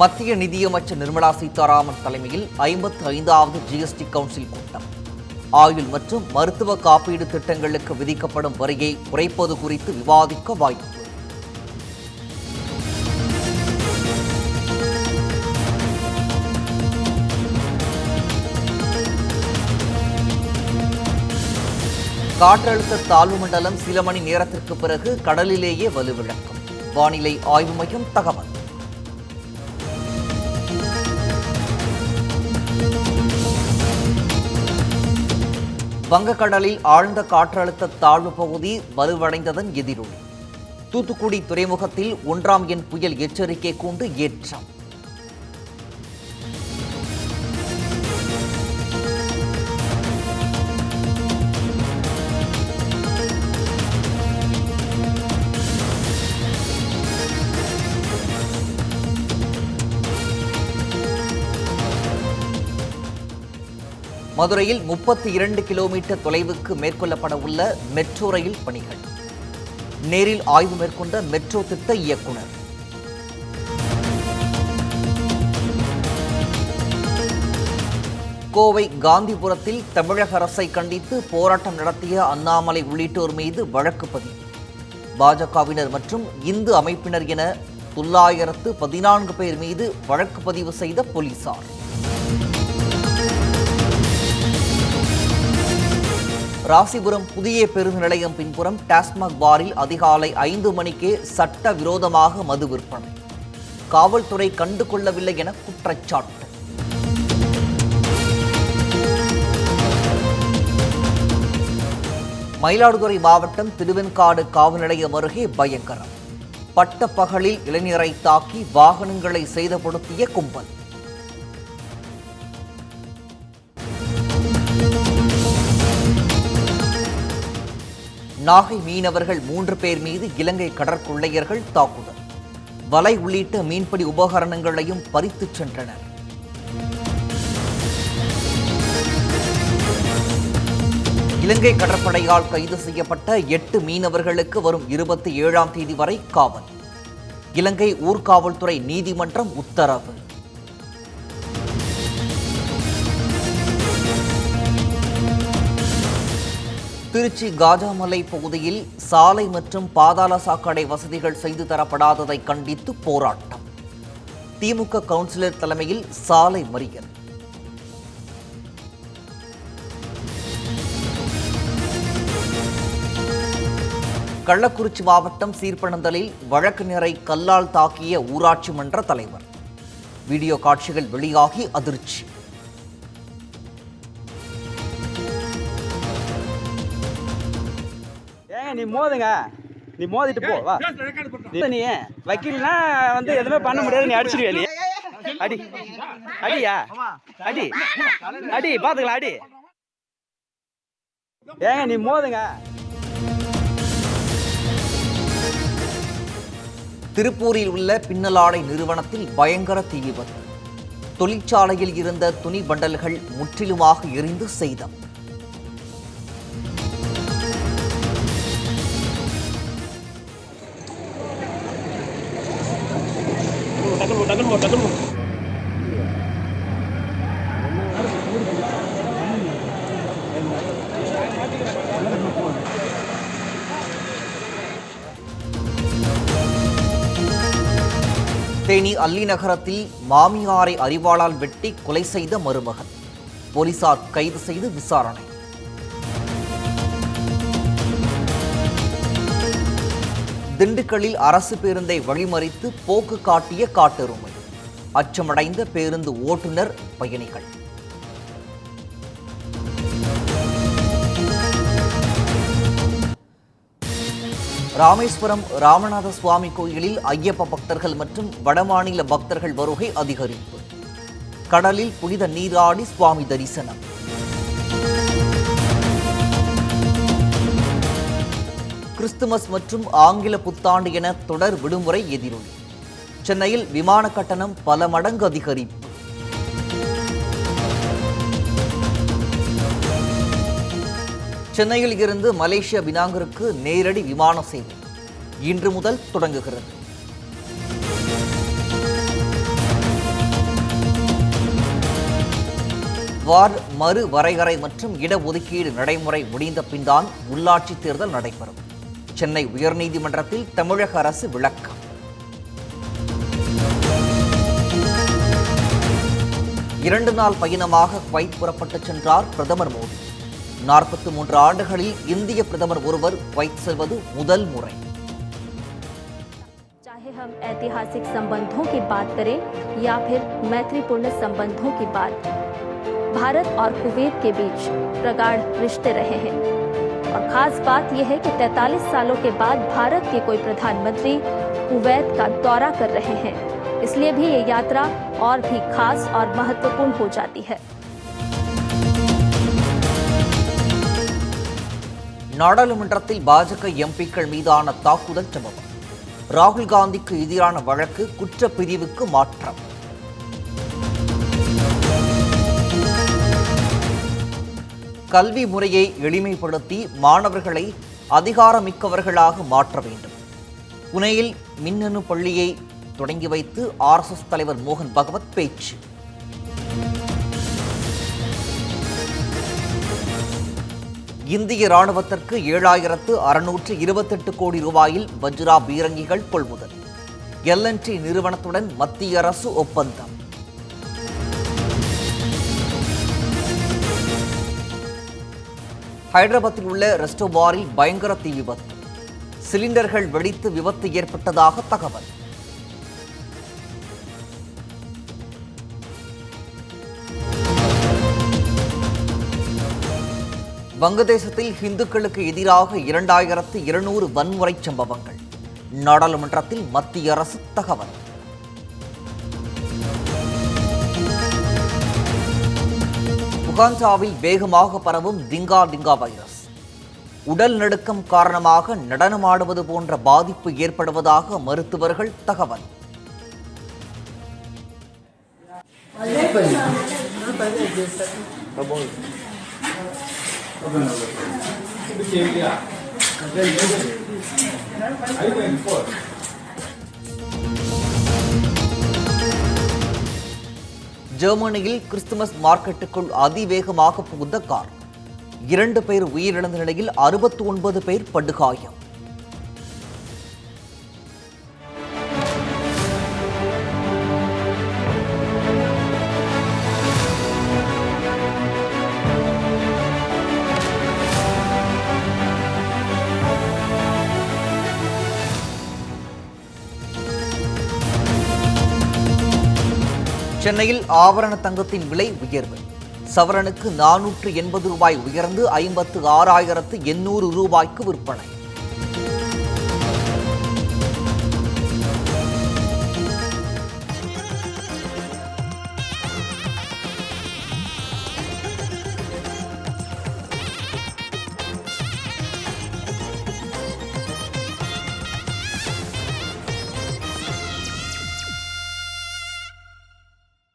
மத்திய நிதியமைச்சர் நிர்மலா சீதாராமன் தலைமையில் ஐம்பத்தி ஐந்தாவது ஜிஎஸ்டி கவுன்சில் கூட்டம். ஆயுள் மற்றும் மருத்துவ காப்பீடு திட்டங்களுக்கு விதிக்கப்படும் வரியை குறைப்பது குறித்து விவாதிக்க வாய்ப்பு. காற்றழுத்த தாழ்வு மண்டலம் சில மணி நேரத்திற்கு பிறகு கடலிலேயே வலுவிழக்கும். வானிலை ஆய்வு மையம் தகவல். வங்கக்கடலில் ஆழ்ந்த காற்றழுத்த தாழ்வு பகுதி வலுவடைந்ததன் எதிரொலி. தூத்துக்குடி துறைமுகத்தில் ஒன்றாம் எண் புயல் எச்சரிக்கை கூண்டு ஏற்றம். மதுரையில் முப்பத்தி இரண்டு கிலோமீட்டர் தொலைவுக்கு மேற்கொள்ளப்பட உள்ள மெட்ரோ ரயில் பணிகள். நேரில் ஆய்வு மேற்கொண்ட மெட்ரோ திட்ட இயக்குனர். கோவை காந்திபுரத்தில் தமிழக அரசை கண்டித்து போராட்டம் நடத்திய அண்ணாமலை உள்ளிட்டோர் மீது வழக்கு பதிவு. பாஜகவினர் மற்றும் இந்து அமைப்பினர் என தொள்ளாயிரத்து பதினான்கு பேர் மீது வழக்கு பதிவு செய்த போலீசார். ராசிபுரம் புதிய பேருந்து நிலையம் பின்புறம் டாஸ்மாக் பாரில் அதிகாலை ஐந்து மணிக்கே சட்ட விரோதமாக மது விற்பனை. காவல்துறை கண்டு கொள்ளவில்லை என குற்றச்சாட்டு. மயிலாடுதுறை மாவட்டம் திருவெண்காடு காவல் நிலையம் அருகே பயங்கரம். பட்ட பகலில் இளைஞரை தாக்கி வாகனங்களை சேதப்படுத்திய கும்பல். நாகை மீனவர்கள் மூன்று பேர் மீது இலங்கை கடற்கொள்ளையர்கள் தாக்குதல். வலை உள்ளிட்ட மீன்பிடி உபகரணங்களையும் பறித்துச் சென்றனர். இலங்கை கடற்படையால் கைது செய்யப்பட்ட எட்டு மீனவர்களுக்கு வரும் இருபத்தி ஏழாம் தேதி வரை காவல். இலங்கை ஊர்காவல்துறை நீதிமன்றம் உத்தரவு. திருச்சி காஜாமலை பகுதியில் சாலை மற்றும் பாதாள சாக்கடை வசதிகள் செய்து தரப்படாததை கண்டித்து போராட்டம். திமுக கவுன்சிலர் தலைமையில் சாலை மறியல். கள்ளக்குறிச்சி மாவட்டம் சீர்பனந்தலில் வழக்கறிஞரை கல்லால் தாக்கிய ஊராட்சி மன்ற தலைவர். வீடியோ காட்சிகள் வெளியாகி அதிர்ச்சி. நீ மோதுங்க. நீ மோதிட்டு போ வா. நீ- வக்கீல்னா வந்து எதுவுமே பண்ண முடியாது நீ அடிச்சிருவியா நீ? அடி. அடியா? அடி. அடி பாத்துக்கலாம் அடி. ஏங்க நீ மோதுங்க. திருப்பூரில் உள்ள பின்னலாடை நிறுவனத்தில் பயங்கர தீ விபத்து தொழிற்சாலையில் இருந்த துணி பண்டல்கள் முற்றிலுமாக எரிந்து சேதம் தேனி அல்லி நகரத்தில் மாமியாரை அறிவாளால் வெட்டி கொலை செய்த மருமகன். போலீசார் கைது செய்து விசாரணை. திண்டுக்கல்லில் அரசு பேருந்தை வழிமறித்து போக்கு காட்டிய காட்டெருமை. அச்சமடைந்த பேருந்து ஓட்டுநர் பயணிகள். ராமேஸ்வரம் ராமநாத சுவாமி கோயிலில் ஐயப்ப பக்தர்கள் மற்றும் வடமாநில பக்தர்கள் வருகை அதிகரிப்பு. கடலில் புனித நீராடி சுவாமி தரிசனம். கிறிஸ்துமஸ் மற்றும் ஆங்கில புத்தாண்டு என தொடர் விடுமுறை எதிரொலி. சென்னையில் விமான கட்டணம் பல மடங்கு அதிகரிப்பு சென்னையில் இருந்து மலேசிய பினாங்கருக்கு நேரடி விமான சேவை. இன்று முதல் தொடங்குகிறது. வார்டு மறு வரையறை மற்றும் இடஒதுக்கீடு நடைமுறை முடிந்த பின்தான் உள்ளாட்சி தேர்தல் நடைபெறும். சென்னை உயர்நீதிமன்றத்தில் தமிழக அரசு விளக்கம். இரண்டு நாள் பயணமாக குவைத் புறப்பட்டுச் சென்றார் பிரதமர் மோடி நாற்பத்தி மூன்று ஆண்டுகளில் இந்திய பிரதமர் ஒருவர் குவைத் செல்வது முதல் முறை चाहे हम ऐतिहासिक संबंधों की बात करें या फिर मैत्रीपूर्ण संबंधों की बात भारत और कुवैत के बीच प्रगाढ़ रिश्ते रहे हैं और खास बात यह है कि 43 सालों के बाद भारत के कोई प्रधानमंत्री कुवैत का दौरा कर रहे हैं इसलिए भी ये यात्रा और भी खास और महत्वपूर्ण हो जाती है நாடாளுமன்றத்தில் பாஜக எம்பிக்கள் மீதான தாக்குதல் சம்பவம் ராகுல் காந்திக்கு எதிரான வழக்கு குற்றப்பிரிவுக்கு மாற்றம் கல்வி முறையை எளிமைப்படுத்தி மாணவர்களை அதிகாரமிக்கவர்களாக மாற்ற வேண்டும் புனேயில் மின்னணு பள்ளியை தொடங்கி வைத்து ஆர்எஸ்எஸ் தலைவர் மோகன் பகவத் பேச்சு. இந்திய ராணுவத்திற்கு ஏழாயிரத்து அறுநூற்று இருபத்தெட்டு கோடி ரூபாயில் வஜ்ரா பீரங்கிகள் கொள்முதல். எல்என்டி நிறுவனத்துடன் மத்திய அரசு ஒப்பந்தம். ஹைதராபாத்தில் உள்ள ரெஸ்டோபாரில் பயங்கர தீ விபத்து. சிலிண்டர்கள் வெடித்து விபத்து ஏற்பட்டதாக தகவல். வங்கதேசத்தில் இந்துக்களுக்கு எதிராக இரண்டாயிரத்து இருநூறு வன்முறை சம்பவங்கள். நாடாளுமன்றத்தில் மத்திய அரசு தகவல். உகாண்டாவில் வேகமாக பரவும் டிங்கா டிங்கா வைரஸ். உடல் நடுக்கம் காரணமாக நடனமாடுவது போன்ற பாதிப்பு ஏற்படுவதாக மருத்துவர்கள் தகவல். ஜெர்மனியில் கிறிஸ்துமஸ் மார்க்கெட்டுக்குள் அதிவேகமாக புகுந்த கார். இரண்டு பேர் உயிரிழந்த நிலையில் அறுபத்தி ஒன்பது பேர் படுகாயம். சென்னையில் ஆபரண தங்கத்தின் விலை உயர்வு. சவரனுக்கு நானூற்று எண்பது ரூபாய் உயர்ந்து ஐம்பத்து ஆறாயிரத்து எண்ணூறு ரூபாய்க்கு விற்பனை.